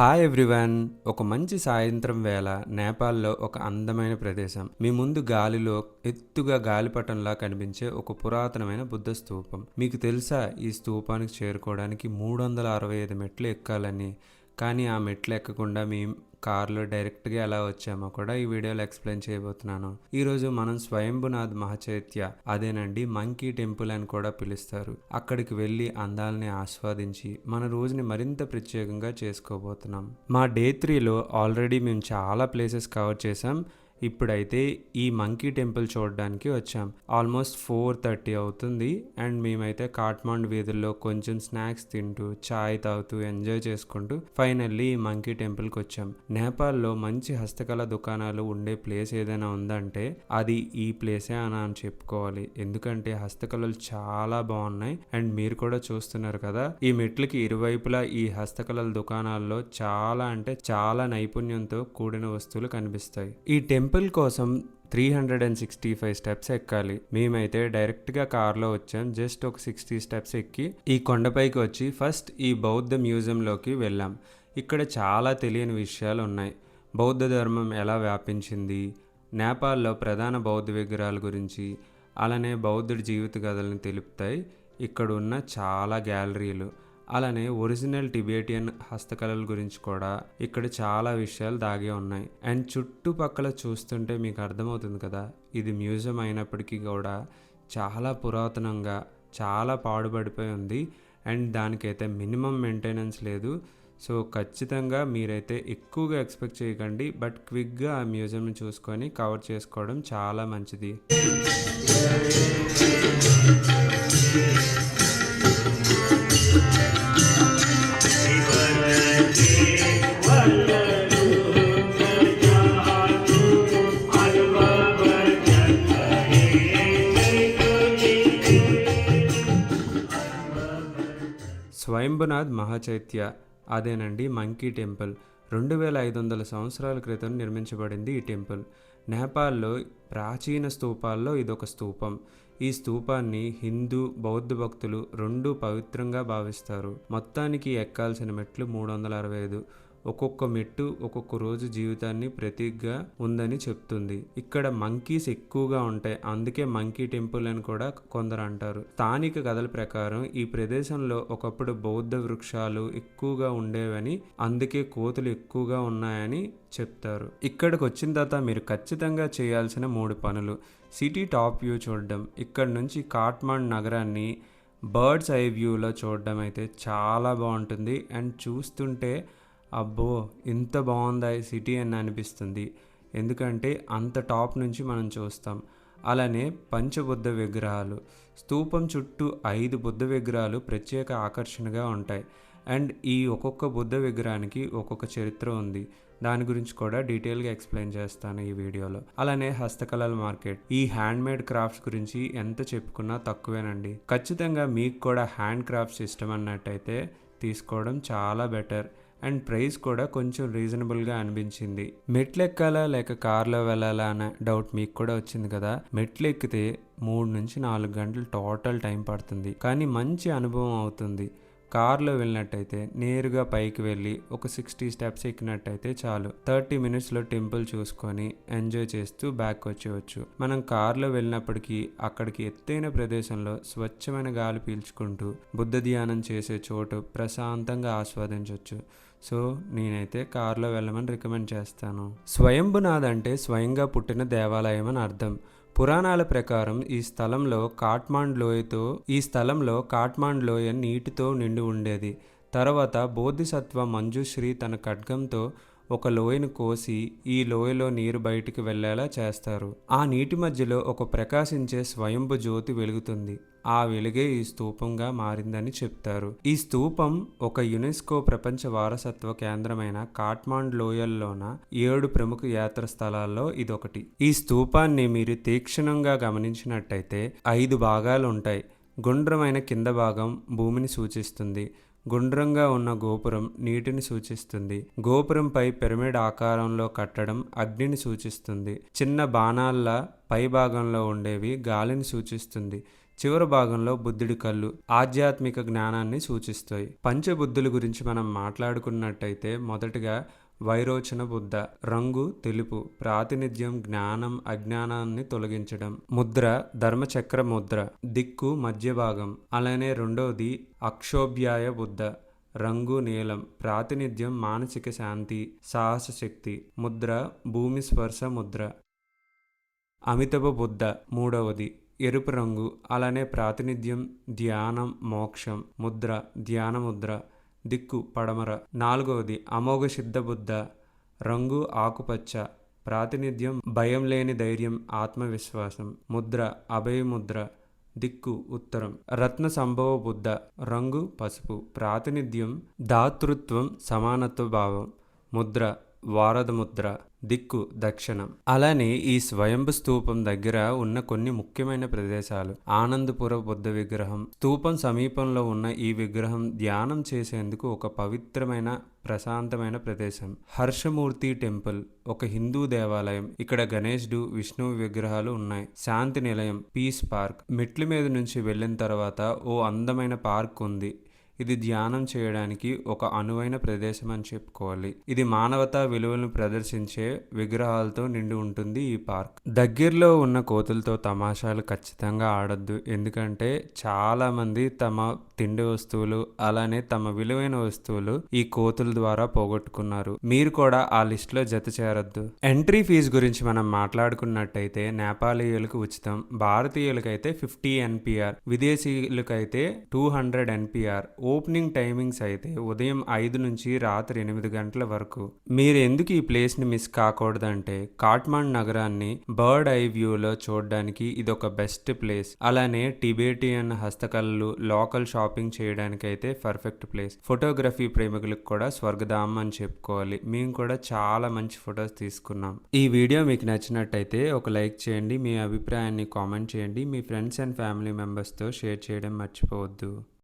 Hi everyone ఒక మంచి సాయంత్రం వేళ నేపాల్లో ఒక అందమైన ప్రదేశం. మీ ముందు గాలిలో ఎత్తుగా గాలిపటంలా కనిపించే ఒక పురాతనమైన బుద్ధ స్తూపం మీకు తెలుసా ఈ స్తూపానికి చేరుకోవడానికి మూడు వందల అరవై ఐదు మెట్లు ఎక్కాలని. కానీ ఆ మెట్లు ఎక్కకుండా మేము కార్లో డైరెక్ట్గా ఎలా వచ్చామో కూడా ఈ వీడియోలో ఎక్స్ప్లెయిన్ చేయబోతున్నాను. ఈరోజు మనం స్వయంభునాథ్ మహచైత్య అదేనండి మంకీ టెంపుల్ అని కూడా పిలుస్తారు. అక్కడికి వెళ్ళి అందాలని ఆస్వాదించి మన రోజుని మరింత ప్రత్యేకంగా చేసుకోబోతున్నాం. మా డే త్రీలో ఆల్రెడీ మేము చాలా ప్లేసెస్ కవర్ చేసాం ఇప్పుడైతే ఈ మంకీ టెంపుల్ చూడడానికి వచ్చాం. ఆల్మోస్ట్ ఫోర్ థర్టీ అవుతుంది అండ్ మేమైతే కాట్మాండ్ వీధుల్లో కొంచెం స్నాక్స్ తింటూ చాయ్ తాగుతూ ఎంజాయ్ చేసుకుంటూ ఫైనల్లీ ఈ మంకీ టెంపుల్కి వచ్చాం. నేపాల్లో మంచి హస్తకళ దుకాణాలు ఉండే ప్లేస్ ఏదైనా ఉందంటే అది ఈ ప్లేసే అని అని చెప్పుకోవాలి. ఎందుకంటే హస్తకళలు చాలా బాగున్నాయి అండ్ మీరు కూడా చూస్తున్నారు కదా ఈ మెట్లకి ఇరువైపులా ఈ హస్తకళల దుకాణాల్లో చాలా అంటే చాలా నైపుణ్యంతో కూడిన వస్తువులు కనిపిస్తాయి. ఈ టెంపుల్ టెంపుల్ కోసం three hundred and sixty five steps ఎక్కాలి. మేమైతే డైరెక్ట్గా కార్లో వచ్చాం. జస్ట్ ఒక సిక్స్టీ స్టెప్స్ ఎక్కి ఈ కొండపైకి వచ్చి ఫస్ట్ ఈ బౌద్ధ మ్యూజియంలోకి వెళ్ళాం. ఇక్కడ చాలా తెలియని విషయాలు ఉన్నాయి. బౌద్ధ ధర్మం ఎలా వ్యాపించింది? నేపాల్లో ప్రధాన బౌద్ధ విగ్రహాల గురించి అలానే బౌద్ధుడి జీవిత కథలను తెలుపుతాయి. ఇక్కడ ఉన్న చాలా గ్యాలరీలు. అలానే ఒరిజినల్ టిబేటియన్ హస్తకళల గురించి కూడా ఇక్కడ చాలా విషయాలు దాగి ఉన్నాయి. అండ్ చుట్టుపక్కల చూస్తుంటే మీకు అర్థమవుతుంది కదా ఇది మ్యూజియం అయినప్పటికీ కూడా చాలా పురాతనంగా చాలా పాడుపడిపోయి ఉంది. అండ్ దానికైతే మినిమం మెయింటెనెన్స్ లేదు. సో ఖచ్చితంగా మీరైతే ఎక్కువగా ఎక్స్పెక్ట్ చేయకండి బట్ క్విక్గా ఆ మ్యూజియంని చూసుకొని కవర్ చేసుకోవడం చాలా మంచిది. స్వయంభునాథ్ మహాచైత్య అదేనండి మంకీ టెంపుల్. రెండు వేల ఐదు వందల సంవత్సరాల క్రితం నిర్మించబడింది ఈ టెంపుల్. నేపాల్లో ప్రాచీన స్తూపాల్లో ఇదొక స్తూపం. ఈ స్తూపాన్ని హిందూ బౌద్ధ భక్తులు రెండూ పవిత్రంగా భావిస్తారు. మొత్తానికి ఎక్కాల్సిన మెట్లు మూడు వందల అరవై ఐదు. ఒక్కొక్క మెట్టు ఒక్కొక్క రోజు జీవితాన్ని ప్రతీకగా ఉందని చెప్తుంది. ఇక్కడ మంకీస్ ఎక్కువగా ఉంటాయి. అందుకే మంకీ టెంపుల్ అని కూడా కొందరు అంటారు. స్థానిక కథల ప్రకారం ఈ ప్రదేశంలో ఒకప్పుడు బౌద్ధ వృక్షాలు ఎక్కువగా ఉండేవని అందుకే కోతులు ఎక్కువగా ఉన్నాయని చెప్తారు. ఇక్కడికి వచ్చిన తర్వాత మీరు ఖచ్చితంగా చేయాల్సిన మూడు పనులు. సిటీ టాప్ వ్యూ చూడడం. ఇక్కడ నుంచి కాట్మాండ్ నగరాన్ని బర్డ్స్ ఐ వ్యూలో చూడడం అయితే చాలా బాగుంటుంది. అండ్ చూస్తుంటే అబ్బో ఇంత బాగుందా ఈ సిటీ అని అనిపిస్తుంది. ఎందుకంటే అంత టాప్ నుంచి మనం చూస్తాం. అలానే పంచబుద్ధ విగ్రహాలు. స్తూపం చుట్టూ ఐదు బుద్ధ విగ్రహాలు ప్రత్యేక ఆకర్షణగా ఉంటాయి. అండ్ ఈ ఒక్కొక్క బుద్ధ విగ్రహానికి ఒక్కొక్క చరిత్ర ఉంది. దాని గురించి కూడా డీటెయిల్గా ఎక్స్ప్లెయిన్ చేస్తాను ఈ వీడియోలో. అలానే హస్తకళల మార్కెట్. ఈ హ్యాండ్ మేడ్ క్రాఫ్ట్స్ గురించి ఎంత చెప్పుకున్నా తక్కువేనండి. ఖచ్చితంగా మీకు కూడా హ్యాండ్ క్రాఫ్ట్స్ ఇష్టం అన్నట్టయితే తీసుకోవడం చాలా బెటర్. అండ్ ప్రైస్ కూడా కొంచెం రీజనబుల్గా అనిపించింది. మెట్లు ఎక్కాలా లేక కార్లో వెళ్ళాలా అనే డౌట్ మీకు కూడా వచ్చింది కదా? మెట్లు ఎక్కితే మూడు నుంచి నాలుగు గంటలు టోటల్ టైం పడుతుంది. కానీ మంచి అనుభవం అవుతుంది. కార్లో వెళ్ళినట్టయితే నేరుగా పైకి వెళ్ళి ఒక సిక్స్టీ స్టెప్స్ ఎక్కినట్టయితే చాలు. థర్టీ మినిట్స్లో టెంపుల్ చూసుకొని ఎంజాయ్ చేస్తూ బ్యాక్ వచ్చేవచ్చు మనం కార్లో వెళ్ళినప్పటికీ అక్కడికి ఎత్తైన ప్రదేశంలో స్వచ్ఛమైన గాలి పీల్చుకుంటూ బుద్ధ ధ్యానం చేసే చోటు ప్రశాంతంగా ఆస్వాదించవచ్చు సో నేనైతే కార్లో వెళ్ళమని రికమెండ్ చేస్తాను. స్వయంభునాథ్ అంటే స్వయంగా పుట్టిన దేవాలయం అని అర్థం. పురాణాల ప్రకారం ఈ స్థలంలో కాట్మాండ్ లోయతో ఈ స్థలంలో కాట్మాండ్ లోయ నీటితో నిండి ఉండేది. తర్వాత బోధిసత్వ మంజుశ్రీ తన ఖడ్గంతో ఒక లోయను కోసి ఈ లోయలో నీరు బయటికి వెళ్ళేలా చేస్తారు. ఆ నీటి మధ్యలో ఒక ప్రకాశించే స్వయంభు జ్యోతి వెలుగుతుంది. ఆ వెలుగే ఈ స్తూపంగా మారిందని చెప్తారు. ఈ స్తూపం ఒక యునెస్కో ప్రపంచ వారసత్వ కేంద్రమైన కాట్మాండ్ లోయల్లోన ఏడు ప్రముఖ యాత్ర స్థలాల్లో ఇదొకటి. ఈ స్తూపాన్ని మీరు తీక్షణంగా గమనించినట్టయితే ఐదు భాగాలు ఉంటాయి. గుండ్రమైన కింద భాగం భూమిని సూచిస్తుంది. గుండ్రంగా ఉన్న గోపురం నీటిని సూచిస్తుంది. గోపురంపై పిరమిడ్ ఆకారంలో కట్టడం అగ్నిని సూచిస్తుంది. చిన్న బాణాల్లా పై భాగంలో ఉండేవి గాలిని సూచిస్తుంది. చివరి భాగంలో బుద్ధుడి కళ్ళు ఆధ్యాత్మిక జ్ఞానాన్ని సూచిస్తాయి. పంచబుద్ధుల గురించి మనం మాట్లాడుకున్నట్టయితే మొదటగా వైరోచన బుద్ధ రంగు తెలుపు ప్రాతినిధ్యం జ్ఞానం అజ్ఞానాన్ని తొలగించడం. ముద్ర ధర్మచక్ర ముద్ర దిక్కు మధ్య భాగం అలానే రెండవది అక్షోభ్యాయ బుద్ధ రంగు నీలం ప్రాతినిధ్యం మానసిక శాంతి సాహస శక్తి ముద్ర భూమి స్పర్శ ముద్ర. అమితభ బుద్ధ మూడవది ఎరుపు రంగు అలానే ప్రాతినిధ్యం ధ్యానం మోక్షం ముద్ర ధ్యాన ముద్ర దిక్కు పడమర. నాలుగవది అమోఘ సిద్ధబుద్ధ రంగు ఆకుపచ్చ. ప్రాతినిధ్యం భయం లేని ధైర్యం ఆత్మవిశ్వాసం. ముద్ర అభయముద్ర దిక్కు ఉత్తరం. రత్న సంభవ బుద్ధ రంగు పసుపు. ప్రాతినిధ్యం దాతృత్వం సమానత్వ భావం. ముద్ర వారద ముద్ర. దిక్కు దక్షిణం. అలానే ఈ స్వయంభు స్తూపం దగ్గర ఉన్న కొన్ని ముఖ్యమైన ప్రదేశాలు. ఆనందపుర బుద్ధ విగ్రహం. స్తూపం సమీపంలో ఉన్న ఈ విగ్రహం ధ్యానం చేసేందుకు ఒక పవిత్రమైన ప్రశాంతమైన ప్రదేశం. హర్షమూర్తి టెంపుల్ ఒక హిందూ దేవాలయం. ఇక్కడ గణేష్డు విష్ణువు విగ్రహాలు ఉన్నాయి. శాంతి నిలయం పీస్ పార్క్. మెట్ల మీద నుంచి వెళ్ళిన తర్వాత ఓ అందమైన పార్క్ ఉంది. ఇది ధ్యానం చేయడానికి ఒక అనువైన ప్రదేశం అని చెప్పుకోవాలి. ఇది మానవతా విలువలను ప్రదర్శించే విగ్రహాలతో నిండి ఉంటుంది ఈ పార్క్. దగ్గరలో ఉన్న కోతులతో తమాషాలు ఖచ్చితంగా ఆడొద్దు. ఎందుకంటే చాలా మంది తమ తిండి వస్తువులు అలానే తమ విలువైన వస్తువులు ఈ కోతుల ద్వారా పోగొట్టుకున్నారు. మీరు కూడా ఆ లిస్ట్లో జత చేరొద్దు. ఎంట్రీ ఫీజు గురించి మనం మాట్లాడుకున్నట్టయితే నేపాలీయులకు ఉచితం. భారతీయులకైతే fifty NPR. విదేశీయులకైతే two hundred NPR. Opening timings అయితే ఉదయం ఐదు నుంచి రాత్రి ఎనిమిది గంటల వరకు. మీరు ఎందుకు ఈ ప్లేస్ని మిస్ కాకూడదంటే కాట్మాండ్ నగరాన్ని బర్డ్ ఐ వ్యూలో చూడడానికి ఇది ఒక బెస్ట్ ప్లేస్. అలానే టిబేటియన్ హస్తకళలు లోకల్ షాపింగ్ చేయడానికి అయితే పర్ఫెక్ట్ ప్లేస్. ఫోటోగ్రఫీ ప్రేమికులకు కూడా స్వర్గధామం అని చెప్పుకోవాలి. మేము కూడా చాలా మంచి ఫొటోస్ తీసుకున్నాం. ఈ వీడియో మీకు నచ్చినట్టయితే ఒక లైక్ చేయండి మీ అభిప్రాయాన్ని కామెంట్ చేయండి మీ ఫ్రెండ్స్ అండ్ ఫ్యామిలీ మెంబర్స్తో షేర్ చేయడం మర్చిపోవద్దు.